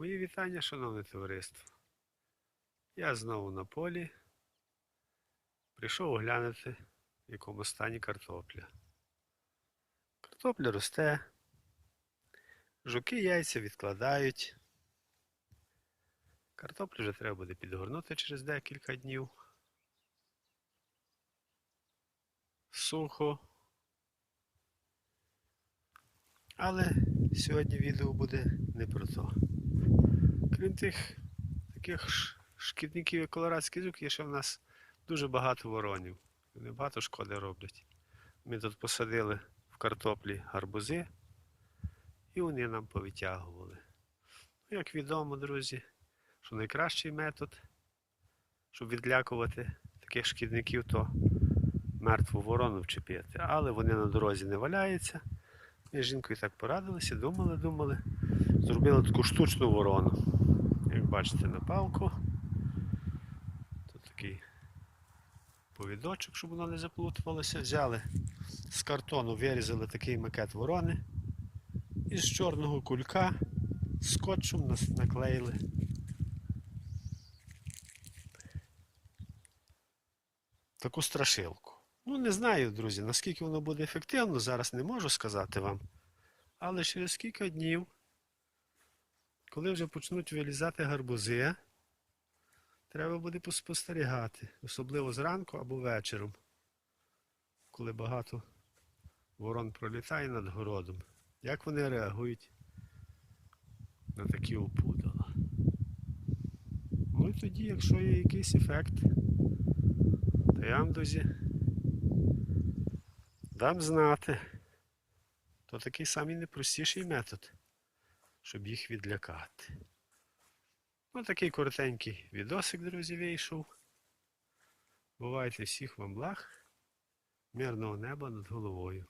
Мої вітання, шановне товариство. Я знову на полі. Прийшов оглянути, в якому стані картопля. Картопля росте. Жуки яйця відкладають. Картоплю вже треба буде підгорнути через декілька днів. Сухо. Але сьогодні відео буде не про то. Крім тих таких шкідників, як колорадський жук, є ще в нас дуже багато воронів. Вони багато шкоди роблять. Ми тут посадили в картоплі гарбузи, і вони нам повитягували. Ну, Як відомо, друзі, що найкращий метод, щоб відлякувати таких шкідників, то мертву ворону вчепити. Але вони на дорозі не валяються. Ми з жінкою так порадилися, думали, думали. Зробили таку штучну ворону. Як бачите на палку. Тут такий повідочок, щоб воно не заплутувалося. Взяли з картону, вирізали такий макет ворони. І з чорного кулька скотчем нас наклеїли. Таку страшилку. Ну, не знаю, друзі, наскільки воно буде ефективно, зараз не можу сказати вам. Але через кілька днів, коли вже почнуть вилізати гарбузи, треба буде поспостерігати, особливо зранку або вечором, коли багато ворон пролітає над городом. Як вони реагують на такі опудала. Ну і тоді, якщо є якийсь ефект, то я вам, друзі, дам знати. То такий самий найпростіший метод, щоб їх відлякати. Ось такий коротенький відосик, друзі, вийшов. Бувайте всіх вам благ, мирного неба над головою.